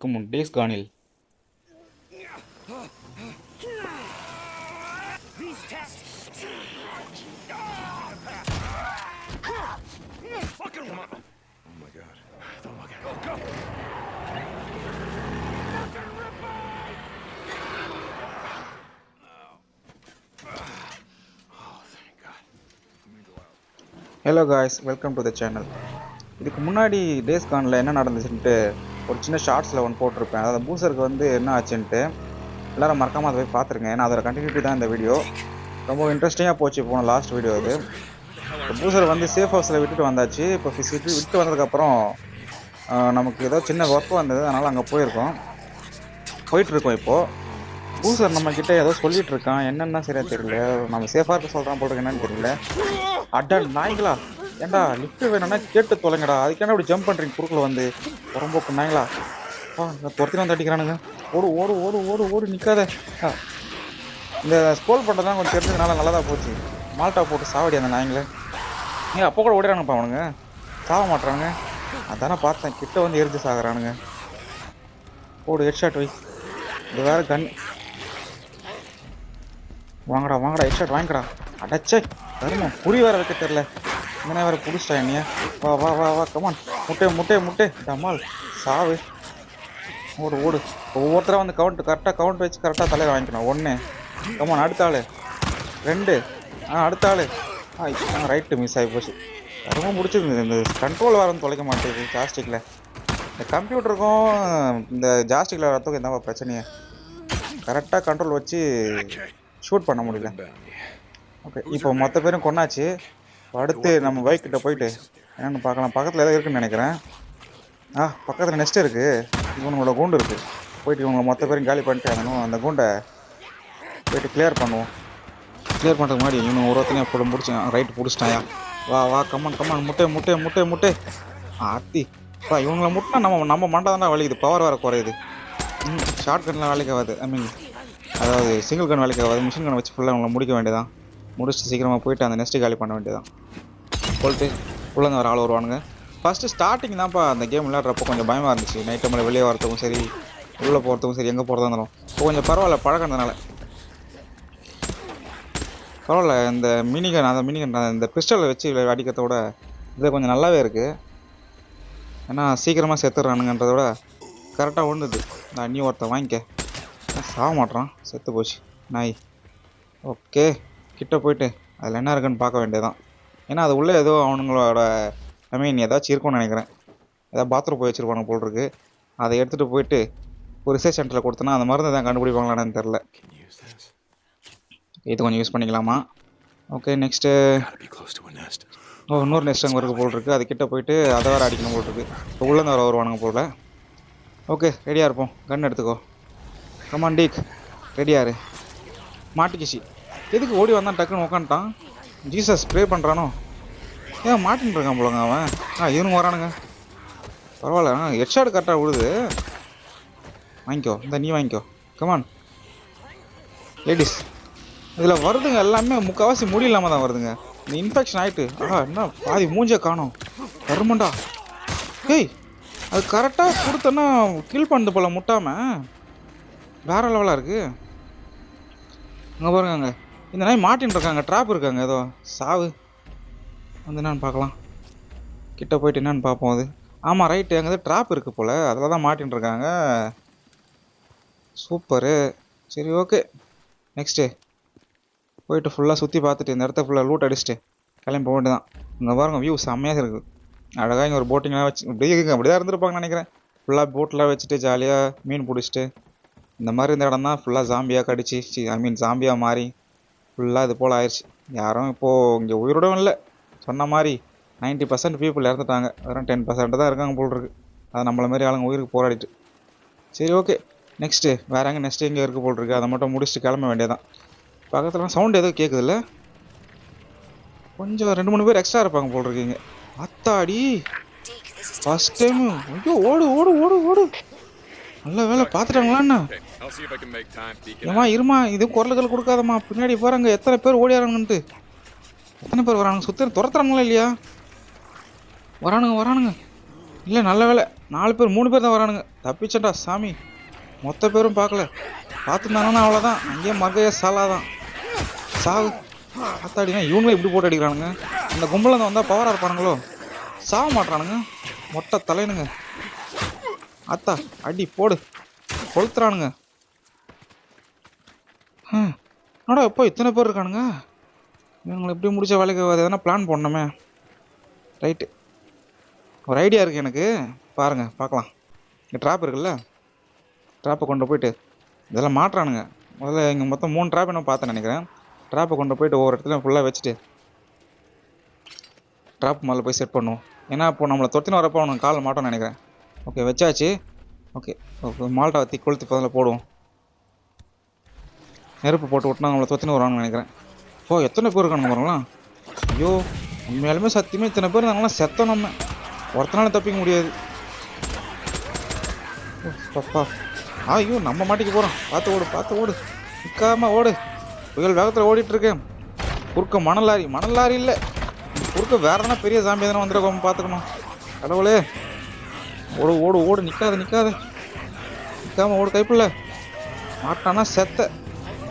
இதற்கு முன் hello guys welcome to the channel இதுக்கு முன்னாடி டேஸ்கானில் என்ன நடந்துச்சுன்ட்டு ஒரு சின்ன ஷார்ட்ஸில் ஒன்று போட்டிருப்பேன். அதாவது பூசருக்கு வந்து என்ன ஆச்சுன்ட்டு எல்லாரும் மறக்காமல் அதை போய் பார்த்துருங்க. ஏன்னா அதோட கண்டினியூட்டி தான் இந்த வீடியோ ரொம்ப இன்ட்ரெஸ்டிங்காக போச்சு போன லாஸ்ட் வீடியோ அது. பூசர் வந்து சேஃப் ஹவுஸில் விட்டுட்டு வந்தாச்சு. இப்போ விட்டு விட்டு வந்ததுக்கப்புறம் நமக்கு ஏதோ சின்ன ஒர்க் வந்தது. அதனால் அங்கே போயிருக்கோம். போயிட்டுருக்கோம் இப்போது பூசர் நம்மக்கிட்ட ஏதோ சொல்லிட்டு இருக்கான். என்னென்னா சரியாக தெரியல. நம்ம சேஃபாக இருக்க சொல்கிறான் போல என்னன்னு தெரியல. அட நாய்களா? ஏன்டா லிஃப்ட் வேணும்னா கேட்டு தொலைங்கடா. அதுக்கு என்ன ஜம்ப் பண்ணுறீங்க குறுக்கில் வந்து. ரொம்ப பண்ணாங்களா ஆ இந்த துரத்தி வந்து அடிக்கிறானுங்க ஓடு ஓடு ஓடு ஓடு ஓடு நிற்காத இந்த ஸ்கோல் பண்ணுறதுலாம் கொஞ்சம் தெரிஞ்சதுனால நல்லதாக போச்சு. மால்ட்டா போட்டு சாவடி அந்த நாய்ங்களே. ஏன் அப்போ கூட ஓடிறானுப்பா அவனுங்க. சாக மாட்டுறானுங்க அதானே பார்த்தேன். கிட்ட வந்து எரிஞ்சு சாகுறானுங்க. ஓடு ஹெட்ஷாட் வை. இது வேறு கன் வாங்கடா வாங்கடா ஹெட்ஷாட் வாங்கிக்கடா. அடைச்சே. தருமம். புரி வேற வைக்க தெரில இங்கே வேற புடிச்சிட்டா என்னைய? வா வா வா வா கமான் முட்டை முட்டை முட்டை. டமால் சாவு. ஓடு ஓடு. ஒவ்வொருத்தராக வந்து கவுண்ட் கரெக்டாக கவுண்ட் வச்சு கரெக்டாக தலையை வாங்கிக்கணும். ஒன்று கமான் அடுத்த ஆள். ரெண்டு. ஆ அடுத்த ஆள். ஆ ரைட்டு மிஸ் ஆகி போச்சு. ரொம்ப பிடிச்சிருந்தது இந்த கண்ட்ரோல் வந்து தொலைக்க மாட்டேங்குது ஜாஸ்டிக்கில் இந்த கம்ப்யூட்டருக்கும் இந்த ஜாஸ்டிக்கில் வரத்துக்கும் என்ன பிரச்சனையே? கரெக்டாக கண்ட்ரோல் வச்சு ஷூட் பண்ண முடியல. ஓகே இப்போ மொத்த பேரும் கொண்டாச்சு அடுத்து நம்ம பைக் கிட்ட போயிட்டு என்னென்னு பார்க்கலாம். பக்கத்தில் ஏதோ இருக்குன்னு நினைக்கிறேன். ஆ பக்கத்தில் நெஸ்ட் இருக்குது இவங்களோட கூண்டு இருக்குது போயிட்டு இவங்க மொத்த பேரும் காலி பண்ணிட்டு நூ- அந்த கூண்டை போயிட்டு கிளியர் பண்ணுவோம். கிளியர் பண்ணுறதுக்கு முன்னாடி இவனு ஒரு ஒருத்தனையும் இப்போ முடிச்சான் ரைட்டு பிடிச்சிட்டாயா? வா வா கம்மான் கம்மான் முட்டை முட்டை முட்டை முட்டை. ஆத்தி வா இவங்கள முட்டினா நம்ம நம்ம மண்டை தானே வலிக்குது. பவர் வேறு குறையுது. ம் ஷார்ட் கன்லாம் வேலைக்கு ஆகாது. ஐ மீன் அதாவது சிங்கிள் கன் வேலைக்கு ஆகாது. மிஷின் கன் வச்சு ஃபுல்லாக அவங்கள முடிக்க வேண்டியதான் முடிச்சுட்டு சீக்கிரமாக போயிட்டு அந்த நெக்ஸ்ட்டு காலி பண்ண வேண்டியதான் போயிட்டு உள்ளே வர ஆள் வருவானுங்க. ஃபஸ்ட்டு ஸ்டார்டிங் தான்ப்பா அந்த கேம் விளையாடுறப்போ கொஞ்சம் பயமாக இருந்துச்சு. நைட் டைமில் வெளியே வரத்துக்கும் சரி உள்ளே போகிறதுக்கும் சரி எங்கே போகிறதா இருந்தாலும். இப்போ கொஞ்சம் பரவாயில்ல பழகினதுனால பரவாயில்ல இந்த மினிகன் அந்த மினிகன் இந்த பிஸ்டலை வச்சு அடிக்கிறத விட இது கொஞ்சம் நல்லாவே இருக்குது ஏன்னா சீக்கிரமாக செத்துடுறானுங்கன்றத விட கரெக்டாக ஒன்றுது நான் நீ ஒருத்தன் வாங்கிக்க. சாக மாட்டேறான் செத்து போச்சு. நாய். ஓகே கிட்டே போயிட்டு அதில் என்ன இருக்குன்னு பார்க்க வேண்டியதான் ஏன்னா அது உள்ளே ஏதோ அவனுங்களோட ஐ மீன் ஏதாச்சும் இருக்கும்னு நினைக்கிறேன். ஏதாவது பாத்ரூம் போய் வச்சுருப்பாங்க போல் இருக்கு அதை எடுத்துகிட்டு போயிட்டு ஒரு ரிசர்ச் சென்டரில் கொடுத்தனா அந்த மருந்து தான் கண்டுபிடிப்பாங்களான்னு தெரில இது கொஞ்சம் யூஸ் பண்ணிக்கலாமா? ஓகே நெக்ஸ்ட்டு ஓ இன்னொரு நெக்ஸ்ட் அங்கே இருக்கு போல் இருக்குது அது போயிட்டு அதை வேறு அடிக்கணும் போல் இருக்குது இப்போ உள்ளே வர வருவானுங்க போல். ஓகே ரெடியாக இருப்போம். கன் எடுத்துக்கோ. கமான் டீக் ரெடியாரு மாட்டிக்கிச்சு எதுக்கு ஓடி வந்தான் டக்குன்னு உக்காந்துட்டான்? ஜீசஸ் ப்ரே பண்ணுறானோ ஏன் மாட்டின்னு இருக்கான் போலங்க அவன். ஆ இவனுங்க வரானுங்க. பரவாயில்ல ஆ ஹெட்ஷாட் கரெக்டாக விழுது. வாங்கிக்கோ இந்த நீ வாங்கிக்கோ. கமான் லேடிஸ் இதில் வருதுங்க எல்லாமே முக்கால்வாசி முடி இல்லாமல் தான் வருதுங்க. இந்த இன்ஃபெக்ஷன் ஆகிட்டு ஆ என்ன பாதி மூஞ்சே காணோம். கருமண்டா. ஏய் அது கரெக்டாக கொடுத்தோன்னா கில் பண்ணுது போல முட்டாம. வேற லெவலாக இருக்குது அங்கே பாருங்க. அங்கே இந்த நாய் மாட்டின்னு இருக்காங்க ட்ராப் இருக்காங்க ஏதோ சாவு. வந்து என்னன்னு பார்க்கலாம். கிட்ட போயிட்டு என்னன்னு பார்ப்போம் அது. ஆமாம் ரைட்டு அங்கே ட்ராப் இருக்குது போல். அதில் தான் மாட்டின்னு இருக்காங்க. சூப்பரு சரி ஓகே நெக்ஸ்ட்டு போயிட்டு ஃபுல்லாக சுற்றி பார்த்துட்டு இந்த இடத்த ஃபுல்லாக லூட் அடிச்சுட்டு கிளம்பி போக வேண்டியதான் இங்கே பாருங்க வியூ செம்மையாக இருக்குது அழகாக இங்கே ஒரு போட்டிங்லாம் வச்சு இப்படியே இருக்குங்க அப்படி தான் இருந்திருப்பாங்கன்னு நினைக்கிறேன். ஃபுல்லாக போட்டெலாம் வச்சுட்டு ஜாலியாக மீன் பிடிச்சிட்டு இந்த மாதிரி இந்த இடம் தான் ஃபுல்லாக ஜாம்பியாக கடிச்சு. ஐ மீன் ஜாம்பியாக மாறி ஃபுல்லாக இது போல் ஆயிடுச்சு யாரும் இப்போது இங்கே உயிரோடவும் இல்லை. சொன்ன மாதிரி 90% பர்சன்ட் பீப்புள் இறந்துட்டாங்க. வெறும் டென் பர்சன்ட் தான் இருக்காங்க போல் இருக்கு. அது நம்மள மாதிரி ஆளுங்க உயிருக்கு போராடிட்டு. சரி ஓகே நெக்ஸ்ட்டு வேற எங்கே நெக்ஸ்ட் எங்கே இருக்க போல் இருக்கு? அதை மட்டும் முடிச்சுட்டு கிளம்ப வேண்டியதான் பக்கத்தில் சவுண்ட் எதுவும் கேட்குதுல்ல கொஞ்சம் ரெண்டு மூணு பேர் எக்ஸ்ட்ரா இருப்பாங்க போல் இருக்கீங்க அத்தாடி! ஃபர்ஸ்ட் டைம் ஐயோ ஓடு ஓடு ஓடு ஓடு. நல்ல வேலை பார்த்துட்டாங்களாண்ணா. ஏமா இருமா இது குரல்கள் கொடுக்காதம்மா. பின்னாடி பாருங்க எத்தனை பேர் ஓடியாரானுங்கன்ட்டு எத்தனை பேர் வரானுங்க? சுத்தம் துரத்துறாங்களா இல்லையா? வரானுங்க வரானுங்க. இல்லை நல்ல வேலை. நாலு பேர் மூணு பேர் தான் வரானுங்க. தப்பிச்சேன்டா சாமி. மொத்த பேரும் பார்க்கல. பார்த்துருந்தாங்கன்னா அவ்வளோதான் அங்கேயே மகைய சாலாதான். சாவு. பார்த்தாடினா இவங்களும் இப்படி போட்டு அடிக்கிறானுங்க. இந்த கும்பலில் வந்தால் பவராக இருப்பானுங்களோ? சாக மாட்றானுங்க. மொட்டை தலைனுங்க அத்தா அடி போடு. கொளுத்துறானுங்க. என்னடா எப்போ இத்தனை பேர் இருக்கானுங்க? இவங்களை எப்படி முடிச்ச வேலைக்கு எதனா பிளான் பண்ணணுமே ரைட்டு ஒரு ஐடியா இருக்குது எனக்கு. பாருங்கள் பார்க்கலாம். இங்கே ட்ராப் இருக்குல்ல? ட்ராப்பை கொண்டு போயிட்டு இதெல்லாம் மாட்டுறானுங்க. முதல்ல இங்கே மொத்தம் மூணு ட்ராப் என்ன பார்த்தேன் நினைக்கிறேன். ட்ராப்பை கொண்டு போயிட்டு ஒவ்வொரு இடத்துலையும் ஃபுல்லாக வச்சுட்டு ட்ராப் மேலே போய் செட் பண்ணுவோம். ஏன்னா இப்போ நம்மளை தொத்தின வரப்போ அவனுக்கு காலில் மாட்டோம்னு நினைக்கிறேன். ஓகே வச்சாச்சு. ஓகே ஓகே மால்ட்டா வத்தி கொளுத்தி பதில் போடுவோம். நெருப்பு போட்டு விட்டுனா நம்மளை தொத்தினு வருவாங்கன்னு நினைக்கிறேன். ஓ எத்தனை பேர் இருக்கானுங்க பாருங்களா? ஐயோ உண்மையாலுமே சத்தியமே இத்தனை பேர் நாங்களாம் செத்தோம் நம்ம. ஒருத்தனால தப்பிக்க முடியாது. ஓ, பப்பா ஐயோ நம்ம மாட்டிக்கு போகிறோம் பார்த்து ஓடு பார்த்து ஓடு. நிற்காம ஓடு. புயல் வேகத்தில் ஓடிட்டுருக்கேன் குறுக்க மணல் லாரி மணல் லாரி இல்லை. குறுக்க வேறு எதனா பெரிய சாமி எதனா வந்துருக்கோம் பார்த்துக்கணும். கடவுளே. ஓடு ஓடு ஓடு நிற்காத நிற்காத நிற்காம ஓடு கைப்பில்ல மாட்டானா செத்த.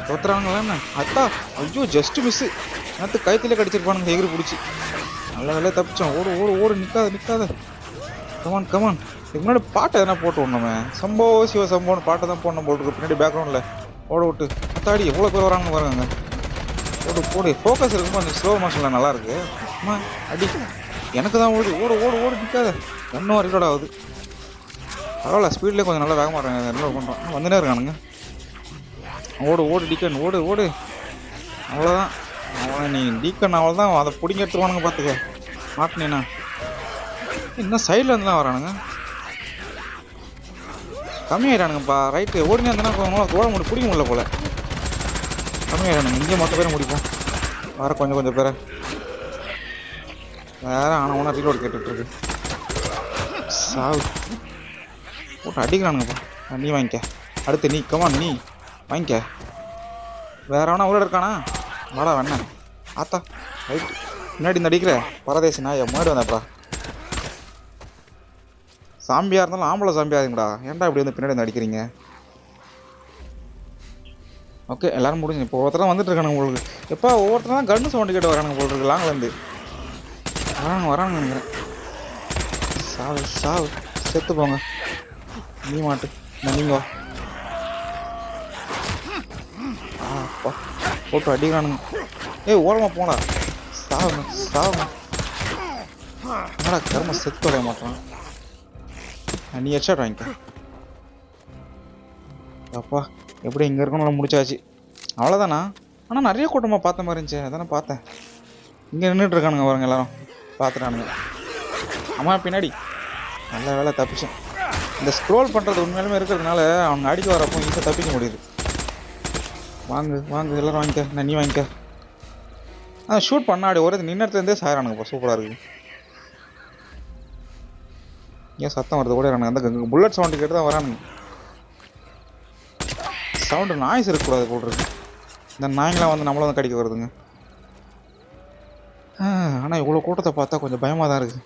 தோத்துறாங்களா அத்தா ஐயோ ஜஸ்ட் மிஸ்ஸு நேற்று கைத்திலே கடிச்சிருப்பானுங்க எகிரி பிடிச்சி. நல்ல வேலையை தப்பிச்சான். ஓடு ஓடு ஓடு நிற்காத நிற்காத கமான் கமான் இதுக்கு முன்னாடி பாட்டை எதனா போட்டு விடணுமே? சம்போ சிவ சம்போன்னு பாட்டை தான் போடணும் போட்டுருக்கு பின்னாடி பேக்ரவுண்டில் ஓட விட்டு அத்தாடி எவ்வளோ பேர் வராங்கன்னு பாருங்க ஓடு போடு. ஃபோக்கஸ் இருக்கும்போது அந்த ஸ்லோ மோஷனில் நல்லாயிருக்கு அம்மா அடி. எனக்கு தான் ஓடு ஓடு ஓடு ஓடு நிற்காத இன்னும் ரீலோட் ஆகுது. பரவாயில்ல ஸ்பீட்லேயே கொஞ்சம் நல்லா வேக மாட்டாங்க என்ன பண்ணுறோம் வந்துனே இருக்கானுங்க. ஓடு ஓடு டீக்கன் ஓடு ஓடு. அவ்வளோதான் அவன் நீ டீக்கன் அவ்வளோதான் அதை பிடிங்க எடுத்துருவானுங்க பார்த்துக்க மாட்டினேண்ணா இன்னும் சைடில் இருந்துலாம் வரானுங்க. கம்மியாயிடானுங்கப்பா ரைட்டு ஓடினே இருந்தா ஓட முடியும் பிடிக்க முடியல போல. கம்மியாயிடானுங்க இங்கே மொத்த பேரும் முடிப்போம். வர கொஞ்சம் கொஞ்சம் பேரை. வேற ஆனவனா ஒன்றா ரீலோடு கேட்டுட்ருக்கு. சாவு. போட்டு அடிக்கிறானுங்கப்பா. நீ வாங்கிக்க. அடுத்து நீ கமான் நீ வாங்கிக்க. வேற அவனா உள்ள இருக்கானா? வாடா வேணா ஆத்தா ரைட் முன்னாடி இந்த அடிக்கிற பரதேசி நாயை முன்னாடி வந்தாப்பா சாம்பியா இருந்தாலும் ஆம்பளை சாம்பியா இருங்கடா ஏன்டா இப்படி வந்து பின்னாடி வந்து அடிக்கிறீங்க? ஓகே எல்லாரும் முடிஞ்சு. இப்போ ஒருத்தர் வந்துட்டு இருக்கானுங்க உங்களுக்கு எப்போ ஒவ்வொருத்தர் தான் கன்று சவுண்டு கேட்டு வரானுங்க போல் இருக்கு. லாங்லேருந்து வராங்க வராங்க நினைக்கிறேன் சாவு சாவு. செத்து போங்க. நீ மாட்டு. நீங்க வா. அப்பா போட்டு அடிக்கிறானுங்க. ஏய் ஓரமாக போடா. சாவுங்க சாவுங்க. என்னடா கர்ம செத்து வரைய மாட்டான். நீ ஹெட்ஷாட் வாங்கிக்க. அப்பா எப்படி இங்கே இருக்கணும் முடிச்சாச்சு. அவ்வளோதானா ஆனால் நிறைய கூட்டமாக பார்த்த மாதிரி இருந்துச்சு. அதானே பார்த்தேன். இங்கே நின்றுட்டு இருக்கானுங்க பாருங்க எல்லாரும். பார்த்துட்டானுங்க. அம்மா பின்னாடி. நல்ல வேலை தப்பிச்சேன். இந்த ஸ்க்ரோல் பண்ணுறது உண்மையிலுமே இருக்கிறதுனால அவங்க அடிக்க வரப்போ ஈஸியாக தப்பிக்க முடியுது. வாங்கு வாங்கு எல்லாரும் வாங்கிக்க. நான் நீ வாங்கிக்க. ஆ ஷூட் பண்ணாடி அப்படி ஒரு நின்ன இடத்துலேருந்தே சாயிறானுங்கப்பா சூப்பராக இருக்குது ஏன் சத்தம் வருது? ஓடிறானுங்க அந்த புல்லட் சவுண்டு கேட்டு தான் வரானுங்க. சவுண்டு நாய்ஸ் இருக்கக்கூடாது போட்டுருக்கு இந்த நாய்ங்களாம் வந்து நம்மளும் வந்து கடிக்க வருதுங்க. ஆனால் இவ்வளோ கூட்டத்தை பார்த்தா கொஞ்சம் பயமாக தான் இருக்குது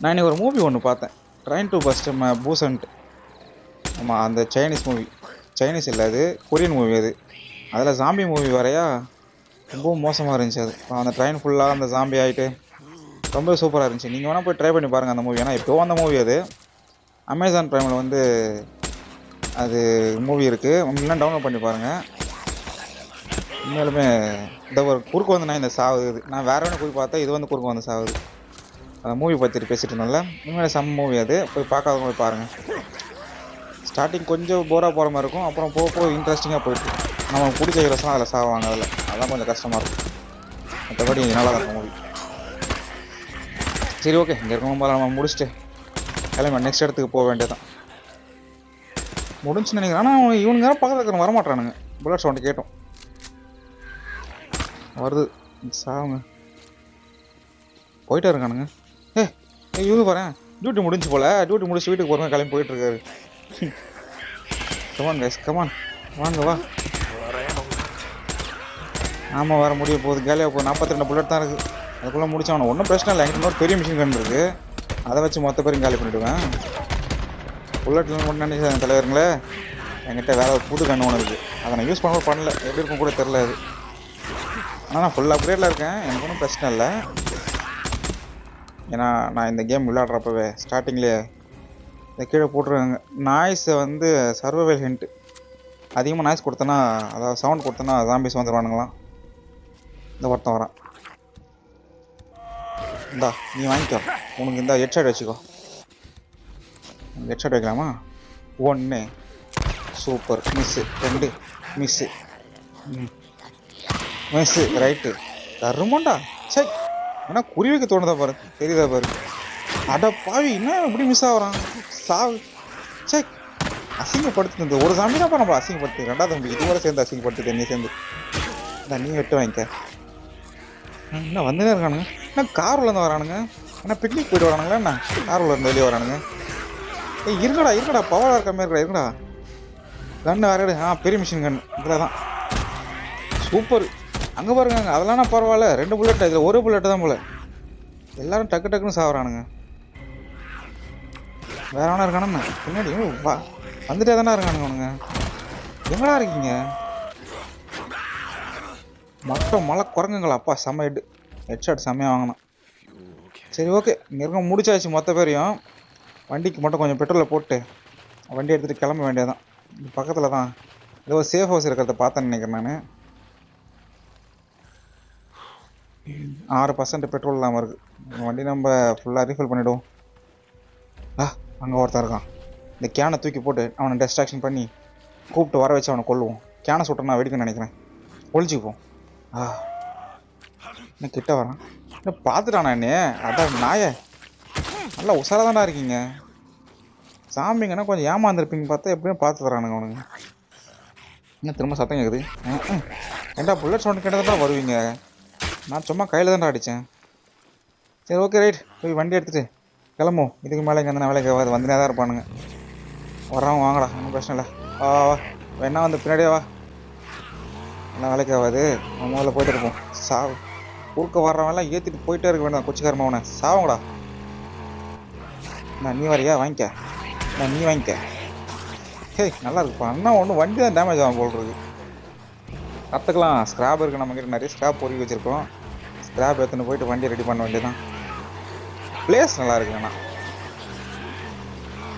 நான் இன்னைக்கு ஒரு மூவி ஒன்று பார்த்தேன். ட்ரைன் டு பஸ்ட் பூசன்ட் ஆமாம் அந்த சைனீஸ் மூவி சைனீஸ் இல்லை அது கொரியன் மூவி அது. அதில் ஜாம்பி மூவி வரையா ரொம்பவும் மோசமாக இருந்துச்சு அது. அந்த ட்ரெயின் ஃபுல்லாக அந்த ஜாம்பி ஆகிட்டு ரொம்ப சூப்பராக இருந்துச்சு. நீங்கள் வேணால் போய் ட்ரை பண்ணி பாருங்கள் அந்த மூவி ஏன்னா இப்போ அந்த மூவி அது. அமேசான் ப்ரைமில் வந்து அது மூவி இருக்குது இன்னும் டவுன்லோட் பண்ணி பாருங்கள் உண்மையாலுமே இந்த ஒரு குறுக்கு வந்து நான் இந்த சாவுது நான் வேற ஒன்று போய் பார்த்தா இது வந்து குறுக்கு வந்து சாவுது. அந்த மூவி பற்றி பேசிட்டு இருந்தோம்ல உண்மையில செம்ம மூவி அது. போய் பார்க்காதவங்க போய் பாருங்கள் ஸ்டார்டிங் கொஞ்சம் போராக போகிற மாதிரி இருக்கும். அப்புறம் போக போக இன்ட்ரெஸ்டிங்காக போயிட்டு நம்ம பிடிச்ச ஹீரோஸ்லாம் அதில் சாவாங்க அதில் அதெல்லாம் கொஞ்சம் கஷ்டமாக இருக்கும். மற்றபடி நல்லா தான் இருக்கும் மூவி சரி ஓகே இங்கே இருக்கவங்க போல நம்ம முடிச்சுட்டு கிளம்பி நெக்ஸ்ட் இடத்துக்கு போக வேண்டியதான் முடிஞ்சுன்னு நினைக்கிறேன். ஆனால் இவனுங்க பக்கத்தில் இருக்கிற வரமாட்டானுங்க புல்லட் சவுண்டு கேட்டோம். வருது. சாவுங்க. போயிட்டே இருக்கானுங்க. ஏ ஏ இவங்க பாறேன் டியூட்டி முடிஞ்சு போல. டியூட்டி முடிச்சு வீட்டுக்கு போகிறவங்க கிளம்பி போயிட்டுருக்காரு கமான் கைஸ் கமான் வாங்க வா. ஆமாம் வர முடிய போகுது. கேலியாக போகுது. நாற்பத்தி ரெண்டு புல்லட் தான் இருக்குது அதுக்குள்ளே முடிச்சவனே. ஒன்றும் பிரச்சனை இல்லை. எங்கிட்ட இன்னொரு பெரிய மிஷின் கன் இருக்குது அதை வச்சு மொத்த பேரும் காலி பண்ணிவிடுவேன் புல்லட்டில் ஒன்று நினைச்சேன் தலைவருங்களே. என்கிட்ட வேறு புது கண்ணு ஒன்று இருக்குது அதை நான் யூஸ் பண்ண பண்ணல. எப்படி இருக்கும் கூட தெரில அது. ஆனால் நான் ஃபுல் அப்கிரேடில் இருக்கேன். எனக்கு ஒன்றும் பிரச்சனை இல்லை. ஏன்னா நான் இந்த கேம் விளையாடுறப்பவே ஸ்டார்டிங்லேயே இந்த கீழே போட்டுருக்காங்க. நாய்ஸை வந்து சர்வைவல் ஹிண்ட்டு அதிகமாக நாய்ஸ் கொடுத்தனா அதாவது சவுண்ட் கொடுத்தனா ஜாம்பிஸ் வந்துடுவானுங்களாம் இந்த ஒருத்தன் வரான். இந்தா நீ வாங்கிக்கோ. உனக்கு இந்த ஹெட்ஷாட் வச்சுக்கோ. ஹெட் ஷாட் வைக்கலாமா? ஒன்று சூப்பர் மிஸ்ஸு ரெண்டு. மிஸ்ஸு ம். மிஸ்ஸு ரைட்டு தருமாண்டா. சே ஏன்னா குறி வைக்க தோணுதா பாரு. தெரியுதா பாரு. அட பாவி என்ன இப்படி மிஸ் ஆகிறான்? சாவு. சே அசிங்கப்படுத்து இந்த ஒரு சாமி தான் நம்ம அசிங்கப்படுத்து ரெண்டாவது தம்பி இதுவரை சேர்ந்து அசிங்கப்படுத்து நீ சேர்ந்து. இந்த நீ வெட்டு வாங்கிக்க. என்ன வந்துனே இருக்கானுங்க. என்ன காரில் இருந்து வரானுங்க? என்ன பிக்னிக் போயிட்டு வரானுங்களா என்ன? காரில் இருந்து வெளியே வரானுங்க. ஏய் இருக்கடா இருக்கடா பவராக இருக்க மாதிரி இருக்கடா. இருக்கடா கன்று வேறு ஆ பெரிய மிஷின் கன் இதில் தான் சூப்பர். அங்கே பாருங்க அதெல்லாம் பரவாயில்ல. ரெண்டு புல்லட் இதில் ஒரு புல்லட் தான் போல. எல்லாரும் டக்கு டக்குன்னு சாவறானுங்க. வேற வேணா இருக்கானுங்க பின்னாடி வா. வந்துட்டே தானே இருக்கானுங்க அவனுங்க. எங்கடா இருக்கீங்க? மொட்டை மழை குரங்குங்களா அப்பா செம்ம ஹெட் ஹெட்ஷாட் செம்மையாக வாங்கினான். சரி ஓகே இங்கே இருக்க முடிச்சாச்சு மொத்த பேரையும். வண்டிக்கு மட்டும் கொஞ்சம் பெட்ரோலை போட்டு வண்டி எடுத்துகிட்டு கிளம்ப வேண்டியதான் பக்கத்தில் தான் ஏதோ சேஃப் ஹவுஸ் இருக்கிறத பார்த்தேன்னு நினைக்கிறேன் நான். ஆறு பர்சன்ட் பெட்ரோல் இல்லாமல் இருக்குது வண்டி நம்ம ஃபுல்லாக ரீஃபில் பண்ணிவிடுவோம் ஆ அங்கே ஒருத்தன் இருக்கான். இந்த கேனை தூக்கி போட்டு அவனை டிஸ்ட்ராக்ஷன் பண்ணி கூப்பிட்டு வர வச்சு அவனை கொல்லுவோம். கேனை சுட்டனா வெடிக்கணும்னு நினைக்கிறேன். ஒழிச்சுக்குவோம் ஆ என்ன கிட்ட வரான். என்ன பார்த்துட்டானா என்ன அதான் நாயே. நல்லா உஷாராக தானே இருக்கீங்க சாமிங்கன்னா கொஞ்சம் ஏமாந்துருப்பீங்க பார்த்தா எப்படியும் பார்த்து தரானுங்க அவனுங்க. என்ன திரும்ப சத்தம் கேட்குது ம், ஏன்டா புல்லட் சவுண்ட் கேட்டதான் தான் வருவீங்க? நான் சும்மா கையில் தான்டா அடித்தேன் சரி ஓகே ரைட் போய் வண்டி எடுத்துகிட்டு கிளம்பும் இதுக்கு மேலே இங்கே வந்து வேலைக்கு ஆகாது வந்துனே தான் இருப்பானுங்க. வர்றவங்க வாங்கடா ஒன்றும் பிரச்சனை இல்லை. வா வா, வேணா வந்து பின்னாடியே வா. எல்லாம் வேலைக்கு ஆகாது. நம்ம முதல்ல போயிட்டு இருப்போம். சாவு ஊருக்கு வர்றவன்லாம் ஏற்றிட்டு போயிட்டே இருக்க வேண்டாம் கொச்சிக்காரமா அவனை. சாவங்கடா. நான் நீ வரியா? வாங்கிக்க. நான் நீ வாங்கிக்க. ஹேய் நல்லா இருக்குப்பா அண்ணா ஒன்று வண்டி தான் டேமேஜ் ஆகும் போல் இருக்கு. கற்றுக்கலாம் ஸ்க்ராப் இருக்குது நம்மக்கிட்ட நிறைய ஸ்க்ராப் பொறுக்கி வச்சுருக்கோம். கிராப் எடுத்துன்னு போயிட்டு வண்டி ரெடி பண்ண வேண்டியதான் பிளேஸ் நல்லா இருக்கு அதான்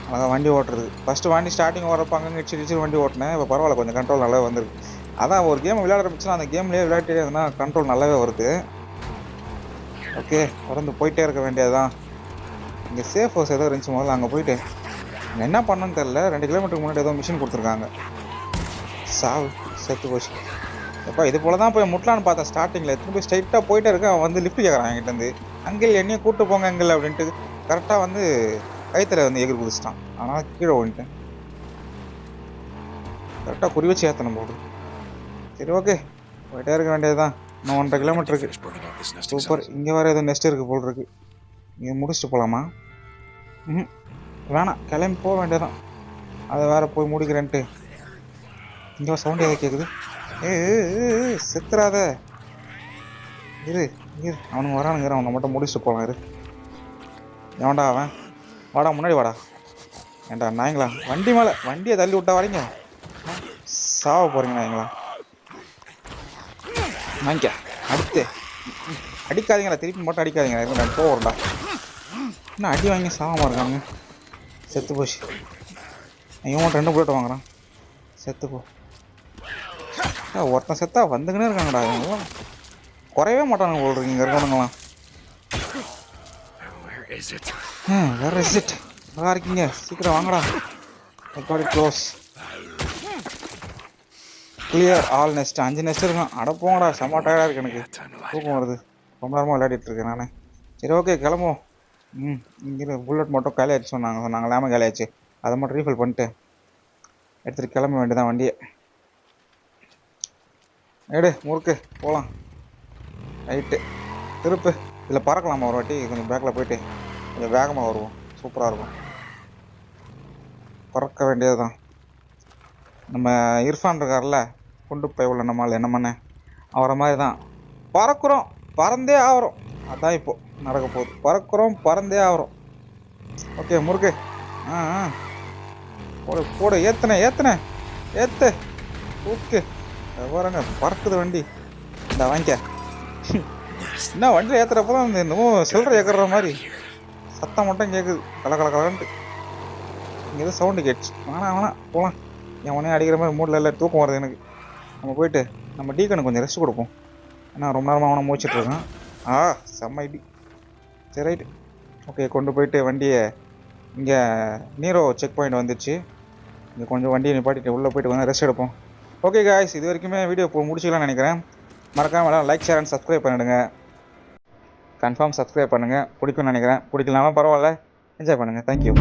அழகாக வண்டி ஓட்டுறது. ஃபஸ்ட்டு வண்டி ஸ்டார்டிங் வரப்போ அங்கங்கே இடிச்சு இடிச்சு வண்டி ஓட்டினேன். இப்போ பரவாயில்ல கொஞ்சம் கண்ட்ரோல் நல்லா வந்திருக்கு. அதான் ஒரு கேம் விளையாட ஆரம்பிச்சுன்னா அந்த கேம்லேயே விளையாட்டே கண்ட்ரோல் நல்லாவே வருது. ஓகே தொடர்ந்து போயிட்டே இருக்க வேண்டியதுதான். இங்கே சேஃப் ஹவுஸ் ஏதோ இருந்துச்சு முதல்ல அங்கே போயிட்டு. அங்க என்ன பண்ணணும்னு தெரில ரெண்டு கிலோமீட்டருக்கு முன்னாடி ஏதோ மிஷின் கொடுத்துருக்காங்க. சாவு செத்து போச்சு. எப்பா இது போல தான் போய் முட்டலான்னு பார்த்தேன் ஸ்டார்டிங்கில் திரும்பி போய் ஸ்ட்ரைட்டாக போயிட்டே இருக்கேன் அவன் வந்து லிஃப்ட் கேட்குறான் என்கிட்டருந்து அங்கிள் என்னையும் கூப்பிட்டு போங்க அங்கிள் அப்படின்ட்டு கரெக்டாக வந்து கைத்தில் வந்து எகிரி குதிச்சிட்டான். ஆனால் கீழே ஓடிட்டேன் கரெக்டாக குறி வச்சு ஏற்றணும் போடு சரி ஓகே போயிட்டே இருக்க வேண்டியதுதான். இன்னும் ஒன்றரை கிலோமீட்டர் இருக்கு. சூப்பர் இங்கே வேறு எதுவும் நெஸ்ட் இருக்குது போல் இருக்கு. இங்கே முடிச்சுட்டு போகலாமா ம் வேணாம். கிளம்பி போக வேண்டியதான் அதை வேறு போய் முடிக்கிறேன்ட்டு. இங்கே சவுண்ட் எதாவது கேட்குது செத்துறாத. இரு இரு. அவனுங்க வரானுங்க அவனை மட்டும் முடிச்சுட்டு போகலாம் இரு. எவன்டா அவன்? வாடா முன்னாடி வாடா. ஏன்டா நாய்ங்களா? வண்டி மேலே வண்டியை தள்ளி விட்டா வரீங்க? சாவ போகிறீங்க நாய்ங்களா? வாங்கிக்க அடுத்து. அடிக்காதீங்களா திருப்பி மட்டும் அடிக்காதீங்க இருங்க நான் போகிறேன்டா. என்ன அடி வாங்கி சாவமாக இருக்காங்க செத்து போச்சு. இவன் ரெண்டு புல்லட் வாங்குறான். செத்து போ. ஒருத்தன் செத்தா வந்துக்கினே இருக்காங்கடா இவங்கெல்லாம். குறையவே மாட்டானுங்க போல் இருக்கு இங்கே இருக்கணுங்களாம் வேற இட் நல்லா இருக்கீங்க. சீக்கிரம் வாங்கடா. Record close clear all next அஞ்சு நெஸ்ட் இருக்கும் அட போங்கடா செம்ம டயர்டாக இருக்கு எனக்கு. தூக்கம் வருது. ரொம்ப நேரமாக விளையாடிட்டு இருக்கேன் நான். சரி ஓகே கிளம்புவோம். ம் இங்கே புல்லட் மட்டும் காலி ஆயிடுச்சு சொன்னாங்க. சொன்னாங்க லேம காலி அதை மட்டும் ரீஃபில் பண்ணிட்டு எடுத்துகிட்டு கிளம்ப வேண்டியதான் வண்டியை. எடு முறுக்கு போகலாம் ரைட்டு திருப்பு. இதில் பறக்கலாமா ஒரு வாட்டி? கொஞ்சம் பேக்கில் போயிட்டு கொஞ்சம் வேகமாக வருவோம். சூப்பராக இருக்கும். பறக்க வேண்டியது தான் நம்ம இர்ஃபான் இருக்கார்ல குண்டு பை உள்ள நம்மால் என்ன பண்ண அவரை மாதிரி தான் பறக்குறோம் பறந்தே ஆகிறோம். அதான் இப்போது நடக்க போகுது. பறக்குறோம் பறந்தே ஆகிறோம். ஓகே முருகு ஆ ஆ. போடு போடு. ஏத்துனே ஏத்துனே. ஏத்து. ஓகே வரங்க பறக்குது வண்டி. இந்த வாங்கிக்க. என்ன வண்டியில் ஏற்றுறப்போ தான் இந்த இன்னமும் சில்லறை ஏற்றுற மாதிரி. சத்தம் மட்டும் கேட்குது கல கல கலன்ட்டு. இங்கே ஏதோ சவுண்டு கேட்ச்சு வேணாம் வேணாம் போகலாம் என் உடனே அடிக்கிற மாதிரி மூடில் இல்லை தூக்கம் வருது எனக்கு. நம்ம போயிட்டு நம்ம டீக்கனுக்கு கொஞ்சம் ரெஸ்ட் கொடுப்போம். ஏன்னா ரொம்ப நேரமாக அவனை மூச்சிட்ருக்கான் ஆ செம்ம இடி. சரி ரைட்டு. ஓகே கொண்டு போயிட்டு வண்டியை இங்கே நீரோ செக் பாயிண்ட் வந்துச்சு. இங்கே கொஞ்சம் வண்டியை நிப்பாட்டிட்டு உள்ளே போயிட்டு வந்து ரெஸ்ட் எடுப்போம். ஓகே காய்ஸ் இது வரைக்குமே வீடியோ இப்போ முடிச்சுக்கலாம்னு நினைக்கிறேன். மறக்காமல் எல்லாம் லைக் ஷேர் அண்ட் சப்ஸ்கிரைப் பண்ணிடுங்க. கன்ஃபார்ம் சப்ஸ்கிரைப் பண்ணுங்கள் பிடிக்கும்னு நினைக்கிறேன். பிடிக்கலாமா பரவாயில்ல. என்ஜாய் பண்ணுங்கள் தேங்க்யூ